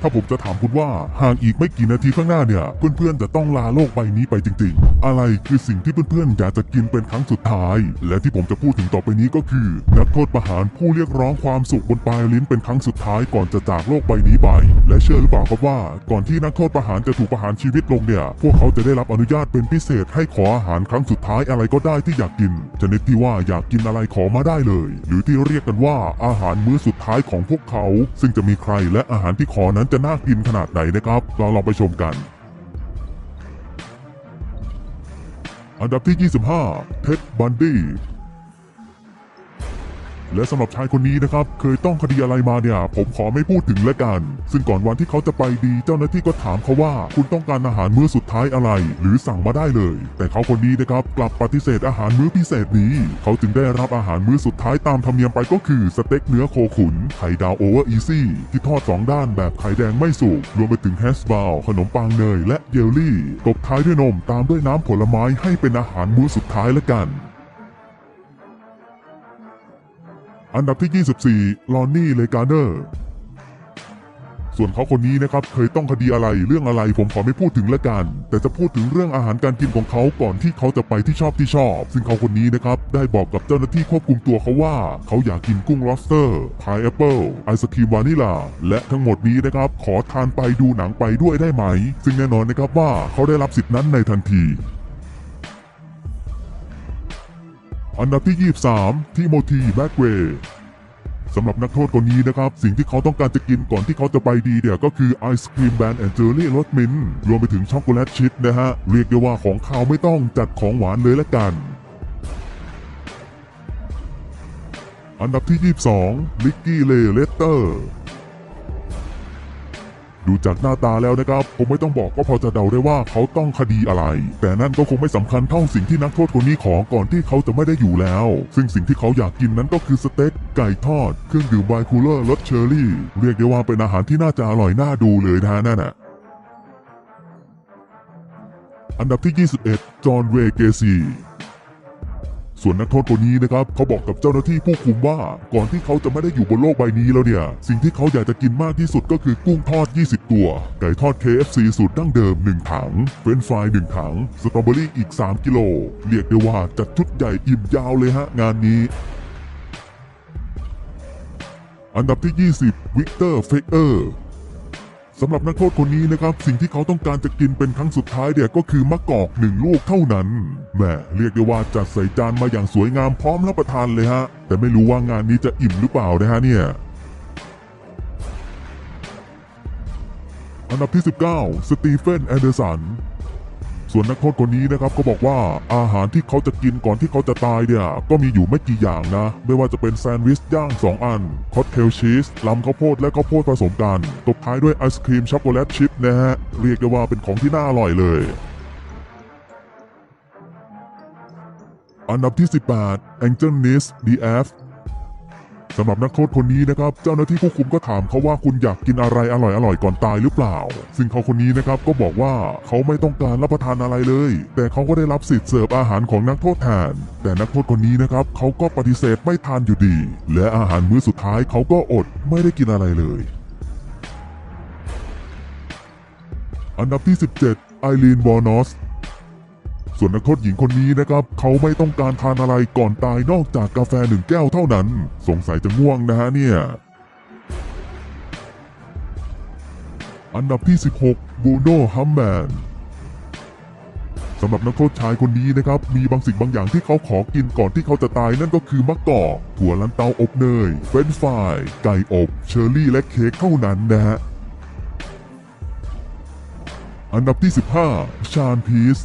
ถ้าผมจะถามคุณว่าห่างอีกไม่กี่นาทีข้างหน้าเนี่ย เพื่อนๆจะต้องลาโลกใบนี้ไปจริง ๆ อะไรคือสิ่งที่เพื่อนๆอยากจะกินเป็นครั้งสุดท้าย และที่ผมจะพูดถึงต่อไปนี้ก็คือ นักโทษประหารผู้เรียกร้องความสุขบนปลายลิ้นเป็นครั้งสุดท้ายก่อนจะจากโลกใบนี้ไป และเชื่อหรือเปล่าครับว่า ก่อนที่นักโทษประหารจะถูกประหารชีวิตลงเนี่ย พวกเขาจะได้รับอนุญาตเป็นพิเศษให้ขออาหารครั้งสุดท้ายอะไรก็ได้ที่อยากกินชนิดที่ว่าอยากกินอะไรขอมาได้เลย หรือที่เรียกกันว่าอาหารมื้อสุดท้ายของพวกเขา ซึ่งจะมีใครและอาหารที่ขอนั้นจะน่ากินขนาดไหนนะครับ เราลองไปชมกัน อันดับที่ 25 เท็ดบันดี้ และสำหรับชายคนนี้นะครับ เคยต้องคดีอะไรมาเนี่ย ผมขอไม่พูดถึงแล้วกัน ซึ่งก่อนวันที่เขาจะไปดีเจ้าหน้าที่ก็ถามเขาว่า คุณต้องการอาหารมื้อสุดท้ายอะไร หรือสั่งมาได้เลย แต่เขาคนนี้นะครับกลับปฏิเสธอาหารมื้อพิเศษนี้ เขาจึงได้รับอาหารมื้อสุดท้ายตามธรรมเนียมไปก็คือสเต็กเนื้อโคขุนไข่ดาวโอเวอร์อีซี่ที่ทอดสองด้านแบบไข่แดงไม่สุกรวมไปถึงแฮชบาวขนมปังเนยและเยลลี่ตบท้ายด้วยนมตามด้วยน้ำผลไม้ให้เป็นอาหารมื้อสุดท้ายละกัน อันดับที่ 24 ลอนนี่ เลกาเนอร์ ส่วนเขาคนนี้นะครับ เคยต้องคดีอะไรเรื่องอะไรผมขอไม่พูดถึงละกัน แต่จะพูดถึงเรื่องอาหารการกินของเขาก่อนที่เขาจะไปที่ชอบที่ชอบ ซึ่งเขาคนนี้นะครับ ได้บอกกับเจ้าหน้าที่ควบคุมตัวเขาว่า เขาอยากกินกุ้งลอสเตอร์พายแอปเปิลไอศครีมวานิลา และทั้งหมดนี้นะครับ ขอทานไปดูหนังไปด้วยได้ไหม ซึ่งแน่นอนนะครับว่าเขาได้รับสิทธินั้นในทันที อันดับที่ 23ทิโมธีแบ็กเวย์สำหรับนักโทษคนนี้นะครับ สิ่งที่เขาต้องการจะกินก่อนที่เขาจะไปดีเนี่ยก็คือไอศครีมแบนแอนเจอรี่รสมินรวมไปถึงช็อกโกแลตชิพนะฮะ เรียกได้ว่าของขาวไม่ต้องจัดของหวานเลยละกัน อันดับที่ 22 ลิกกี้เลเลสเตอร์ ดูจากหน้าตาแล้วนะครับผมไม่ต้องบอกก็พอจะเดาได้ว่าเขาต้องคดีอะไร แต่นั่นก็คงไม่สำคัญเท่าสิ่งที่นักโทษคนนี้ขอก่อนที่เขาจะไม่ได้อยู่แล้ว ซึ่งสิ่งที่เขาอยากกินนั้นก็คือสเต็กไก่ทอด เครื่องดื่มไวน์คูลเลอร์รสเชอร์รี่ เรียกได้ว่าเป็นอาหารที่น่าจะอร่อยน่าดูเลยนะนั่นน่ะอันดับที่ 21 จอห์น เวเกซี ส่วนนักโทษคนนี้นะครับเขาบอกกับเจ้าหน้าที่ผู้คุมว่า ก่อนที่เขาจะไม่ได้อยู่บนโลกใบนี้แล้วเนี่ย สิ่งที่เขาอยากจะกินมากที่สุดก็คือกุ้งทอด 20 ตัว ไก่ทอด KFC สูตรดั้งเดิม 1 ถัง เฟรนฟราย1ถัง สตรอเบอรี่อีก 3 กิโล เรียกได้ว่าจัดชุดใหญ่อิ่มยาวเลยฮะงานนี้อันดับที่ 20 วิกเตอร์ เฟกเออร์ สำหรับนักโทษคนนี้นะครับ สิ่งที่เขาต้องการจะกินเป็นครั้งสุดท้ายเนี่ยก็คือมะกอกหนึ่งลูกเท่านั้นแหมเรียกได้ว่าจัดใส่จานมาอย่างสวยงามพร้อมรับประทานเลยฮะ แต่ไม่รู้ว่างานนี้จะอิ่มหรือเปล่านะฮะเนี่ยอันดับที่ 19 สตีเฟนแอนเดอร์สัน ส่วนนักโทษคนนี้นะครับก็บอกว่าอาหารที่เขาจะกินก่อนที่เขาจะตายเนี่ยก็มีอยู่ไม่กี่อย่างนะ ไม่ว่าจะเป็นแซนด์วิชย่าง 2 อันคอตเทลชีสลำข้าวโพดและข้าวโพดผสมกันตบท้ายด้วยไอศครีมช็อกโกแลตชิพนะฮะเรียกได้ว่าเป็นของที่น่าอร่อยเลยอันดับที่ 18 Angel Nis DF สำหรับนักโทษคนนี้นะครับ เจ้าหน้าที่ผู้คุมก็ถามเขาว่าคุณอยากกินอะไรอร่อยๆก่อนตายหรือเปล่า ซึ่งเขาคนนี้นะครับก็บอกว่าเขาไม่ต้องการรับประทานอะไรเลย แต่เขาก็ได้รับสิทธิ์เสิร์ฟอาหารของนักโทษแทนแต่นักโทษคนนี้นะครับเขาก็ปฏิเสธไม่ทานอยู่ดี และอาหารมื้อสุดท้ายเขาก็อดไม่ได้กินอะไรเลย อันดับที่ 17ไอรีนวอร์นอส ส่วนนักโทษหญิงคนนี้นะครับเขาไม่ต้องการทานอะไรก่อนตายนอกจากกาแฟหนึ่งแก้วเท่านั้น สงสัยจะง่วงนะฮะเนี่ย อันดับที่ 16 บูโน่ฮัมแมนสำหรับนักโทษชายคนนี้นะครับ มีบางสิ่งบางอย่างที่เขาขอกินก่อนที่เขาจะตายนั่นก็คือมะกอกถั่วลันเตาอบเนยเฟรนช์ฟรายไก่อบ เชอร์รี่และเค้กเท่านั้นนะฮะอันดับที่ 15 ชาญพีซ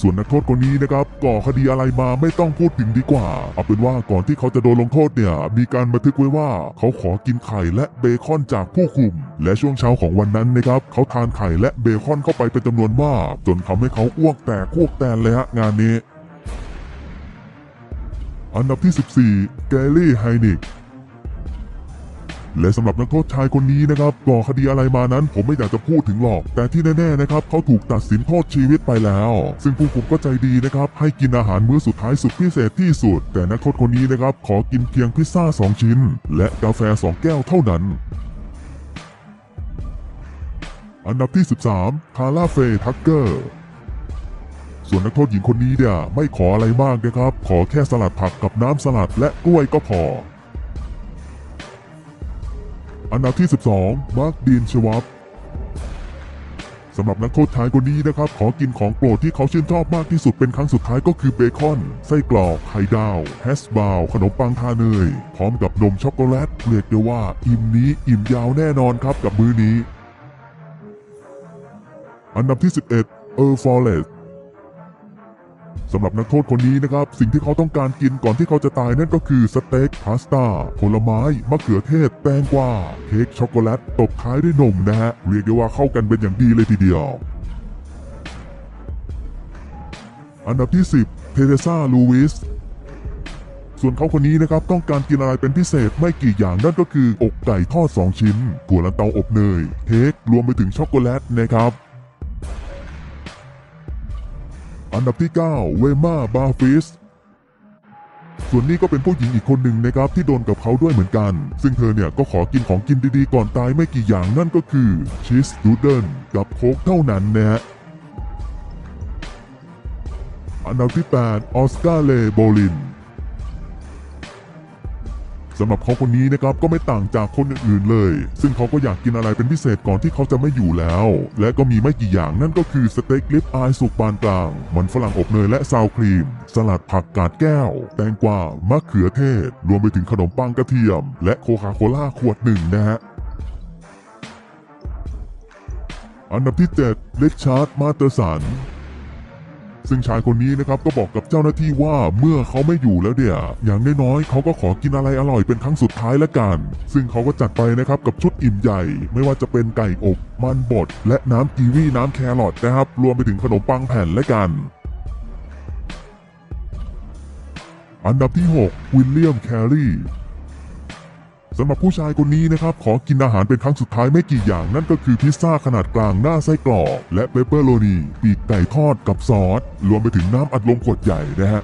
ส่วนนักโทษคนนี้นะครับก่อคดีอะไรมาไม่ต้องพูดถึงดีกว่า เอาเป็นว่าก่อนที่เขาจะโดนลงโทษเนี่ย มีการบันทึกไว้ว่า เขาขอกินไข่และเบคอนจากผู้คุม และช่วงเช้าของวันนั้นนะครับเขาทานไข่และเบคอนเข้าไปเป็นจำนวนมากจนทำให้เขาอ้วกแตกอ้วกแตนเลยฮะงานนี้ อันดับที่ 14 แกลลี่ไฮนิก และสำหรับนักโทษชายคนนี้นะครับก่อคดีอะไรมานั้น ผมไม่อยากจะพูดถึงหรอก แต่ที่แน่ๆนะครับเขาถูกตัดสินโทษชีวิตไปแล้ว ซึ่งผู้คุมก็ใจดีนะครับให้กินอาหารมื้อสุดท้ายสุดพิเศษที่สุด แต่นักโทษคนนี้นะครับขอกินเพียงพิซซ่า 2 ชิ้น และกาแฟ 2 แก้วเท่านั้นอันดับที่ 13 คาร่าเฟย์ทักเกอร์ ส่วนนักโทษหญิงคนนี้เนี่ยไม่ขออะไรมากนะครับ ขอแค่สลัดผักกับน้ำสลัดและกล้วยก็พอ อันดับที่ 12 มาร์คดีนชวับสำหรับนักโทษชายคนนี้นะครับ ขอกินของโปรดที่เขาชื่นชอบมากที่สุดเป็นครั้งสุดท้ายก็คือเบคอน ไส้กรอกไข่ดาวแฮชบราวขนมปังทาเนย พร้อมกับนมช็อกโกแลตเรียกได้ว่า อิ่มนี้อิ่มยาวแน่นอนครับกับมื้อนี้ อันดับที่ 11 เออร์ฟอร์เรส สำหรับนักโทษคนนี้นะครับ สิ่งที่เขาต้องการกินก่อนที่เขาจะตายนั่นก็คือสเต็กพาสต้าผลไม้ มะเขือเทศ แตงกวาเค้กช็อกโกแลตตบท้ายด้วยนมนะฮะ เรียกได้ว่าเข้ากันเป็นอย่างดีเลยทีเดียว อันดับที่ 10 เทเรซาลูวิสส่วนเขาคนนี้นะครับต้องการกินอะไรเป็นพิเศษไม่กี่อย่างนั่นก็คือ อกไก่ทอด 2 ชิ้นถั่วลันเตาอบเนยเค้กรวมไปถึงช็อกโกแลตนะครับ อันดับที่ 9 เวม่าบาฟิสส่วนนี้ก็เป็นผู้หญิงอีกคนหนึ่งนะครับที่โดนกับเขาด้วยเหมือนกัน ซึ่งเธอเนี่ยก็ขอกินของกินดีๆ ก่อนตายไม่กี่อย่างนั่นก็คือชีสดูเดิลกับโค้กเท่านั้นนะฮะอันดับที่ 8 ออสการ์เลโบลิน สำหรับเขาคนนี้นะครับก็ไม่ต่างจากคนอื่นๆเลย ซึ่งเขาก็อยากกินอะไรเป็นพิเศษก่อนที่เขาจะไม่อยู่แล้ว และก็มีไม่กี่อย่างนั่นก็คือสเต็กลิปอายสุกปานกลาง มันฝรั่งอบเนยและซาวครีม สลัดผักกาดแก้ว แตงกวามะเขือเทศ รวมไปถึงขนมปังกระเทียม และโคคาโคล่าขวดหนึ่งนะฮะอันดับที่ 7 เลชาร์ดมาเตอร์สัน ซึ่งชายคนนี้นะครับก็บอกกับเจ้าหน้าที่ว่าเมื่อเขาไม่อยู่แล้วเดี๋ยอย่างน้อยๆเขาก็ขอกินอะไรอร่อยเป็นครั้งสุดท้ายละกัน ซึ่งเขาก็จัดไปนะครับกับชุดอิ่มใหญ่ ไม่ว่าจะเป็นไก่อบ มันบด และน้ำกีวีน้ำแครอทนะครับ รวมไปถึงขนมปังแผ่นและกันอันดับที่ 6 วิลเลียม แครี สำหรับผู้ชายคนนี้นะครับ ขอกินอาหารเป็นครั้งสุดท้ายไม่กี่อย่าง นั่นก็คือพิซซ่าขนาดกลางหน้าไส้กรอก และเปปเปอร์โรนีปีกไก่ทอดกับซอส รวมไปถึงน้ำอัดลมขวดใหญ่นะฮะ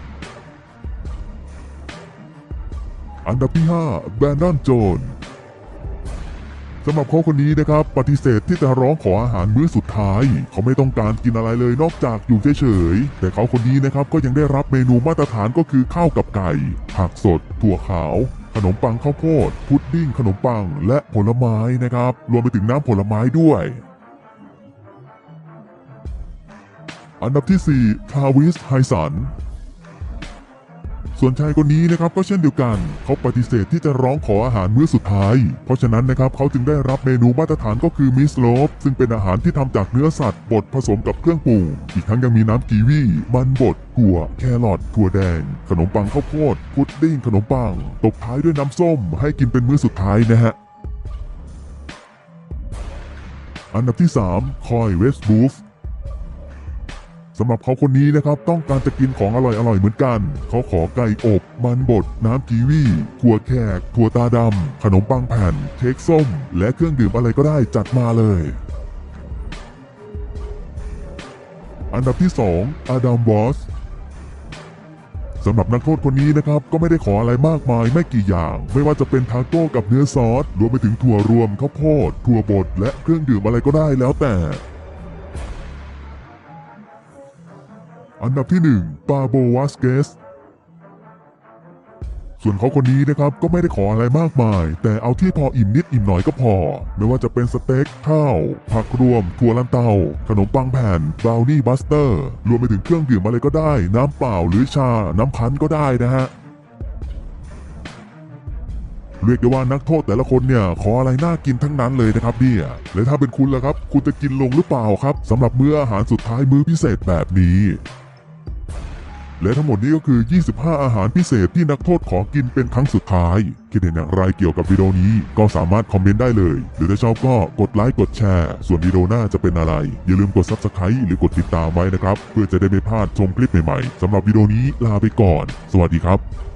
อันดับที่ 5 แบรนดอนโจนสำหรับเขาคนนี้นะครับ ปฏิเสธที่จะร้องขออาหารมื้อสุดท้าย เขาไม่ต้องการกินอะไรเลยนอกจากอยู่เฉยๆ แต่เขาคนนี้นะครับก็ยังได้รับเมนูมาตรฐานก็คือข้าวกับไก่ ผักสด ถั่วขาว ขนมปังข้าวโพด พุดดิ้งขนมปังและผลไม้นะครับ รวมไปถึงน้ำผลไม้ด้วย อันดับที่ 4 ทาวิสไฮสัน ส่วนชายคนนี้นะครับก็เช่นเดียวกัน เขาปฏิเสธที่จะร้องขออาหารมื้อสุดท้าย เพราะฉะนั้นนะครับเขาจึงได้รับเมนูมาตรฐานก็คือมิสโลฟซึ่งเป็นอาหารที่ทำจากเนื้อสัตว์บดผสมกับเครื่องปรุง อีกทั้งยังมีน้ำกีวี มันบดถั่ว แครอทถั่วแดง ขนมปังข้าวโพด พุดดิ้งขนมปัง ตบท้ายด้วยน้ำส้ม ให้กินเป็นมื้อสุดท้ายนะฮะอันดับที่ 3 คอยเวสบูฟ สำหรับเขาคนนี้นะครับต้องการจะกินของอร่อยๆเหมือนกัน เขาขอไก่อบ มันบด น้ำกีวีถั่วแขกถั่วตาดำขนมปังแผ่น เค้กส้ม และเครื่องดื่มอะไรก็ได้จัดมาเลย อันดับที่ 2 อดัมวอสสำหรับนักโทษคนนี้นะครับก็ไม่ได้ขออะไรมากมายไม่กี่อย่าง ไม่ว่าจะเป็นทาโก้กับเนื้อซอสรวมไปถึงถั่วรวมข้าวโพดถั่วบดและเครื่องดื่มอะไรก็ได้แล้วแต่ อันดับที่1ปาโบวาสเกสส่วนเขาคนนี้นะครับก็ไม่ได้ขออะไรมากมาย แต่เอาที่พออิ่มนิดอิ่มหน่อยก็พอ ไม่ว่าจะเป็นสเต็กข้าว ผักรวม ถั่วลันเตา ขนมปังแผ่นบราวนี่บัสเตอร์ รวมไปถึงเครื่องดื่มอะไรก็ได้ น้ำเปล่าหรือชา น้ำพันก็ได้นะฮะเรียกได้ว่านักโทษแต่ละคนเนี่ยขออะไรน่ากินทั้งนั้นเลยนะครับเนี่ยและถ้าเป็นคุณล่ะครับ คุณจะกินลงหรือเปล่าครับสำหรับมื้ออาหารสุดท้ายมื้อพิเศษแบบนี้ และทั้งหมดนี้ก็คือ 25 อาหารพิเศษที่นักโทษขอกินเป็นครั้งสุดท้าย คิดเห็นอย่างไรเกี่ยวกับวิดีโอนี้ ก็สามารถคอมเมนต์ได้เลย หรือถ้าชอบก็กดไลค์กดแชร์ ส่วนวิดีโอหน้าจะเป็นอะไร อย่าลืมกด Subscribe หรือกดติดตามไว้นะครับ เพื่อจะได้ไม่พลาดชมคลิปใหม่ๆสำหรับวิดีโอนี้ลาไปก่อน สวัสดีครับ